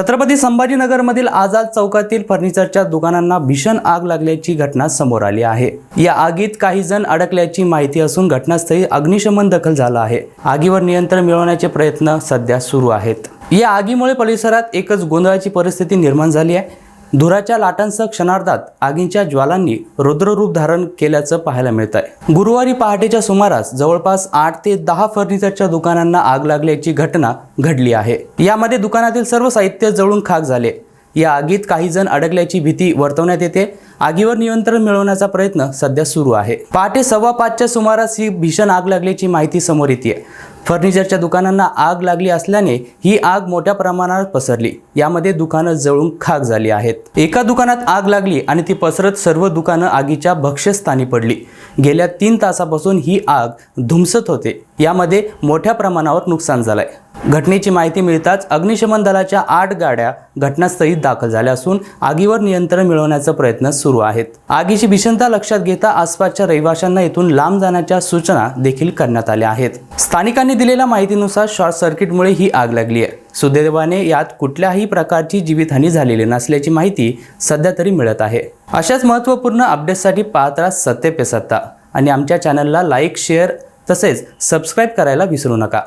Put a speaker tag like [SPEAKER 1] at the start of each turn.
[SPEAKER 1] छत्रपती संभाजीनगरमधील आझाद चौकातील फर्निचरच्या दुकानांना भीषण आग लागल्याची घटना समोर आली आहे. या आगीत काही जण अडकल्याची माहिती असून घटनास्थळी अग्निशमन दखल झाला आहे. आगीवर नियंत्रण मिळवण्याचे प्रयत्न सध्या सुरू आहेत. या आगीमुळे परिसरात एकच गोंधळाची परिस्थिती निर्माण झाली आहे. धुराच्या लाटांसह क्षणार्धात आगींच्या ज्वालांनी रुद्ररूप धारण केल्याचं पाहायला मिळत आहे गुरुवारी पहाटेच्या सुमारास जवळपास आठ ते दहा फर्निचरच्या दुकानांना आग लागल्याची घटना घडली आहे. यामध्ये दुकानातील सर्व साहित्य जळून खाक झाले. या आगीत काही जण अडकल्याची भीती वर्तवण्यात येते. आगीवर नियंत्रण मिळवण्याचा प्रयत्न सध्या सुरू आहे. पहाटे सव्वा पाचच्या सुमारास ही भीषण आग लागल्याची माहिती समोर येते फर्निचरच्या दुकानांना आग लागली असल्याने ही आग मोठ्या प्रमाणात पसरली. यामध्ये दुकानं जळून खाक झाली आहेत. एका दुकानात आग लागली आणि ती पसरत सर्व दुकानं आगीच्या भक्ष्यस्थानी पडली. गेल्या तीन तासापासून ही आग धुमसत होते. यामध्ये मोठ्या प्रमाणावर नुकसान झालंय. घटनेची माहिती मिळताच अग्निशमन दलाच्या आठ गाड्या घटनास्थळी दाखल झाल्या असून आगीवर नियंत्रण मिळवण्याचा प्रयत्न सुरू आहेत. आगीची भीषणता लक्षात घेता आसपासच्या रहिवाशांना येथून लांब जाण्याच्या सूचना देखील करण्यात आल्या आहेत. स्थानिकांनी दिलेल्या माहितीनुसार शॉर्ट सर्किटमुळे ही आग लागली आहे. सुदैवाने यात कुठल्याही प्रकारची जीवितहानी झालेली नसल्याची माहिती सध्या तरी मिळत आहे. अशाच महत्त्वपूर्ण अपडेट्ससाठी पाहत राहा सत्य पे सत्ता आणि आमच्या चॅनलला लाईक शेअर तसेच सबस्क्राईब करायला विसरू नका.